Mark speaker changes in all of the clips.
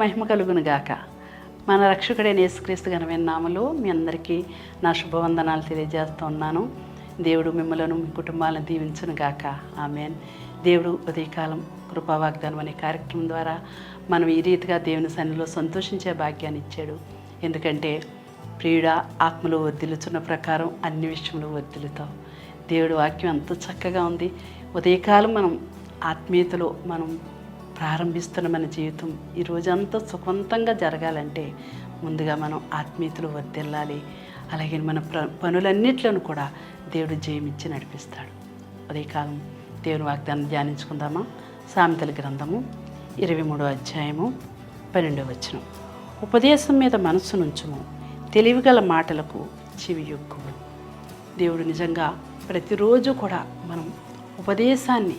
Speaker 1: మహిమ కలుగును గాక మన రక్షకుడైన యేసుక్రీస్తు ఘనమైన నామలో మీ అందరికీ నా శుభవందనాలు తెలియజేస్తూ ఉన్నాను. దేవుడు మిమ్మలను మీ కుటుంబాలను దీవించును గాక ఆమెన్. దేవుడు ఉదయకాలం కృపా వాగ్దానం అనే కార్యక్రమం ద్వారా మనం ఈ రీతిగా దేవుని సన్నిలో సంతోషించే భాగ్యాన్ని ఇచ్చాడు. ఎందుకంటే ప్రియుడ ఆత్మలు వర్దిలుచున్న ప్రకారం అన్ని విషయంలో వర్దిలుతావు దేవుడి వాక్యం ఎంతో చక్కగా ఉంది. ఉదయకాలం మనం ఆత్మీయతలో మనం ప్రారంభిస్తున్న మన జీవితం ఈ రోజంతా సుఖవంతంగా జరగాలంటే ముందుగా మనం ఆత్మీయతలు వద్దెల్లాలి అలాగే మన ప్ర పనులన్నిట్లను కూడా దేవుడు జయమిచ్చి నడిపిస్తాడు. ఉదయకాలం దేవుని వాగ్దానం ధ్యానించుకుందామా? సామెతల గ్రంథము ఇరవై మూడో అధ్యాయము పన్నెండవ వచనం. ఉపదేశం మీద మనసు నుంచుము. తెలివిగల మాటలకు చెవి ఎక్కువ దేవుడు నిజంగా ప్రతిరోజు కూడా మనం ఉపదేశాన్ని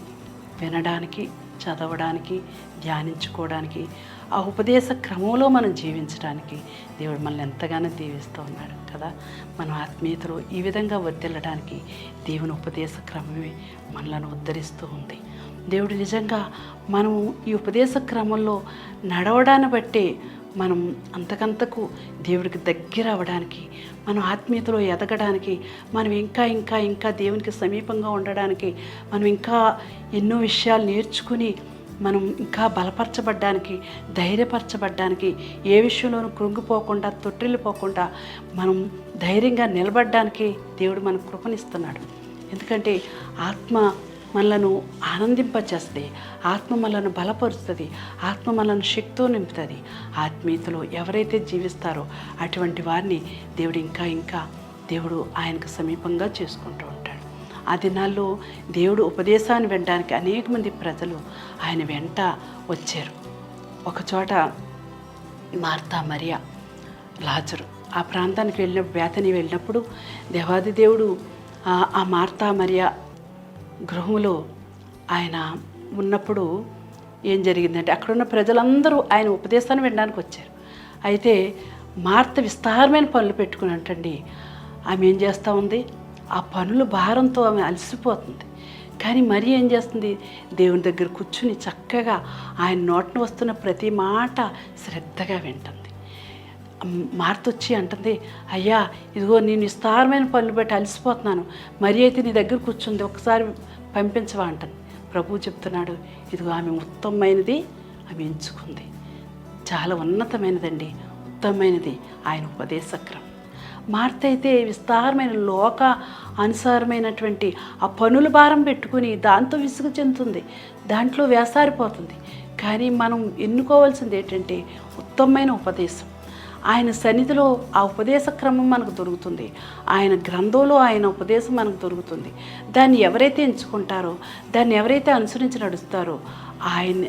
Speaker 1: వినడానికి చదవడానికి ధ్యానించుకోవడానికి ఆ ఉపదేశ క్రమంలో మనం జీవించడానికి దేవుడు మనల్ని ఎంతగానో దీవిస్తూ ఉన్నాడు కదా. మనం ఆత్మీయతలో ఈ విధంగా వర్తిల్లడానికి దేవుని ఉపదేశ క్రమమే మనలను ఉద్ధరిస్తూ ఉంది. దేవుడు నిజంగా మనము ఈ ఉపదేశ క్రమంలో నడవడాన్ని బట్టే మనం అంతకంతకు దేవుడికి దగ్గర అవ్వడానికి మనం ఆత్మీయతలో ఎదగడానికి మనం ఇంకా ఇంకా ఇంకా దేవునికి సమీపంగా ఉండడానికి మనం ఇంకా ఎన్నో విషయాలు నేర్చుకుని మనం ఇంకా బలపరచబడ్డానికి ధైర్యపరచబడ్డానికి ఏ విషయంలోనూ కృంగిపోకుండా తొట్టిల్లిపోకుండా మనం ధైర్యంగా నిలబడడానికి దేవుడు మనకు కృపనిస్తున్నాడు. ఎందుకంటే ఆత్మ మనలను ఆనందింపచేస్తుంది. ఆత్మ మనలను బలపరుస్తుంది. ఆత్మ మనలను శక్తితో నింపుతుంది. ఆత్మీయతలో ఎవరైతే జీవిస్తారో అటువంటి వారిని దేవుడు ఇంకా ఇంకా దేవుడు ఆయనకు సమీపంగా చేసుకుంటూ ఉంటాడు. ఆ దినాల్లో దేవుడు ఉపదేశాన్ని వినడానికి అనేక మంది ప్రజలు ఆయన వెంట వచ్చారు. ఒకచోట మార్తా మరియా లాజరు ఆ ప్రాంతానికి వెళ్ళిన వేతని వెళ్ళినప్పుడు దేవాది దేవుడు ఆ మార్తా మరియా గృహంలో ఆయన ఉన్నప్పుడు ఏం జరిగిందంటే అక్కడున్న ప్రజలందరూ ఆయన ఉపదేశాన్ని వినడానికి వచ్చారు. అయితే మార్త విస్తారమైన పనులు పెట్టుకుని అంటండి ఆమె ఏం చేస్తూ ఉంది? ఆ పనుల భారంతో ఆమె అలసిపోతుంది. కానీ మరి ఏం చేస్తుంది? దేవుని దగ్గర కూర్చుని చక్కగా ఆయన నోటను వస్తున్న ప్రతి మాట శ్రద్ధగా వింటుంది. మార్తొచ్చి అంటుంది అయ్యా ఇదిగో నేను విస్తారమైన పనులు బట్టి అలసిపోతున్నాను. మరి అయితే నీ దగ్గర కూర్చుంది ఒకసారి పంపించవా? అంటుంది. ప్రభువు చెప్తున్నాడు ఇదిగో ఆమె ఉత్తమమైనది ఆమె ఎంచుకుంది. చాలా ఉన్నతమైనదండి ఉత్తమమైనది ఆయన ఉపదేశక్రమం. మార్త అయితే విస్తారమైన లోక అనుసారమైనటువంటి ఆ పనుల భారం పెట్టుకుని దాంతో విసుగు చెందుతుంది దాంట్లో వేసారిపోతుంది. కానీ మనం ఎన్నుకోవాల్సింది ఏంటంటే ఉత్తమమైన ఉపదేశం. ఆయన సన్నిధిలో ఆ ఉపదేశ క్రమం మనకు దొరుకుతుంది. ఆయన గ్రంథంలో ఆయన ఉపదేశం మనకు దొరుకుతుంది. దాన్ని ఎవరైతే ఎంచుకుంటారో దాన్ని ఎవరైతే అనుసరించి నడుస్తారో ఆయన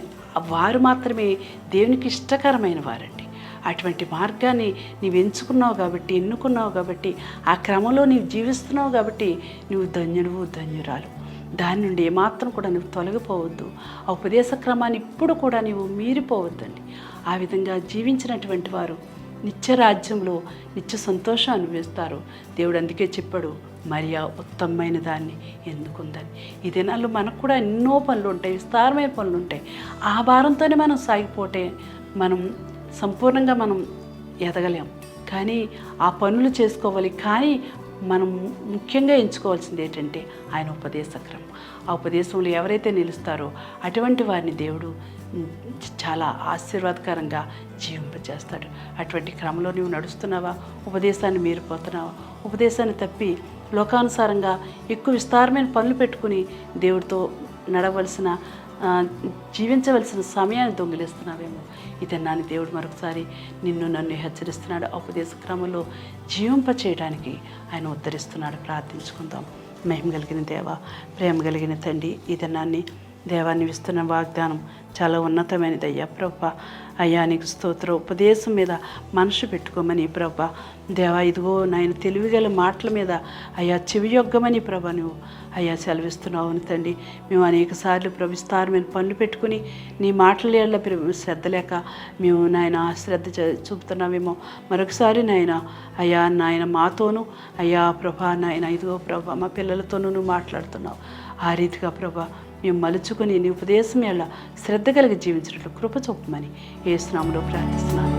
Speaker 1: వారు మాత్రమే దేవునికి ఇష్టకరమైన వారండి. అటువంటి మార్గాన్ని నీవు ఎంచుకున్నావు కాబట్టి ఎన్నుకున్నావు కాబట్టి ఆ క్రమంలో నీవు జీవిస్తున్నావు కాబట్టి నువ్వు ధన్యుడువు ధన్యురాలు. దాని నుండి ఏమాత్రం కూడా నువ్వు తొలగిపోవద్దు. ఆ ఉపదేశ క్రమాన్ని ఇప్పుడు కూడా నీవు మీరిపోవద్దండి. ఆ విధంగా జీవించినటువంటి వారు నిత్య రాజ్యంలో నిత్య సంతోషం అనుభవిస్తారు. దేవుడు అందుకే చెప్పాడు మరియా ఉత్తమమైన దాన్ని ఎందుకుందని. ఈ దినాల్లో మనకు కూడా ఎన్నో పనులు ఉంటాయి విస్తారమైన పనులు ఉంటాయి. ఆ భారంతోనే మనం సాగిపోతే మనం సంపూర్ణంగా మనం ఎదగలేం. కానీ ఆ పనులు చేసుకోవాలి. కానీ మనం ముఖ్యంగా ఎంచుకోవాల్సింది ఏంటంటే ఆయన ఉపదేశక్రమం ఆ ఉపదేశంలో ఎవరైతే నిలుస్తారో అటువంటి వారిని దేవుడు చాలా ఆశీర్వాదకరంగా జీవింపజేస్తాడు అటువంటి క్రమంలో నువ్వు నడుస్తున్నావా? ఉపదేశాన్ని మీరిపోతున్నావా? ఉపదేశాన్ని తప్పి లోకానుసారంగా ఎక్కువ విస్తారమైన పనులు పెట్టుకుని దేవుడితో నడవలసిన జీవించవలసిన సమయాన్ని దొంగిలిస్తున్నావేమో. ఇదన్నాని దేవుడు మరొకసారి నిన్ను నన్ను హెచ్చరిస్తున్నాడు. ఆ ఉపదేశ క్రమంలో జీవింప చేయడానికి ఆయన ఉద్ధరిస్తున్నాడు. ప్రార్థించుకుందాం. మహిమ కలిగిన దేవ ప్రేమ కలిగిన తండ్రి ఇదన్నాన్ని దేవాన్ని ఇస్తున్న వాగ్దానం చాలా ఉన్నతమైనది అయ్యా ప్రభా. అయ్యా నీకు స్తోత్ర. ఉపదేశం మీద మనసు పెట్టుకోమని ప్రభా. దేవా ఇదిగో నాయన తెలివిగల మాటల మీద అయ్యా చెవియొగ్గమని ప్రభా నువ్వు అయ్యా సెలవిస్తున్నావు అని తండ్రి. మేము అనేక సార్లు ప్రవిస్తారమైన పనులు పెట్టుకుని నీ మాటల ఏళ్ళ శ్రద్ధ లేక మేము నాయన శ్రద్ధ చూపుతున్నామేమో మరొకసారి నాయన అయ్యా నాయన మాతోనూ అయ్యా ప్రభా నాయన ఇదిగో ప్రభా మా పిల్లలతోనూ నువ్వు మాట్లాడుతున్నావు. ఆ రీతిగా ప్రభా మేము మలుచుకొని నీ ఉపదేశం ఎలా శ్రద్ధ కలిగి జీవించినట్లు కృప చూపమని ఏ స్నామంలో ప్రార్థిస్తున్నాను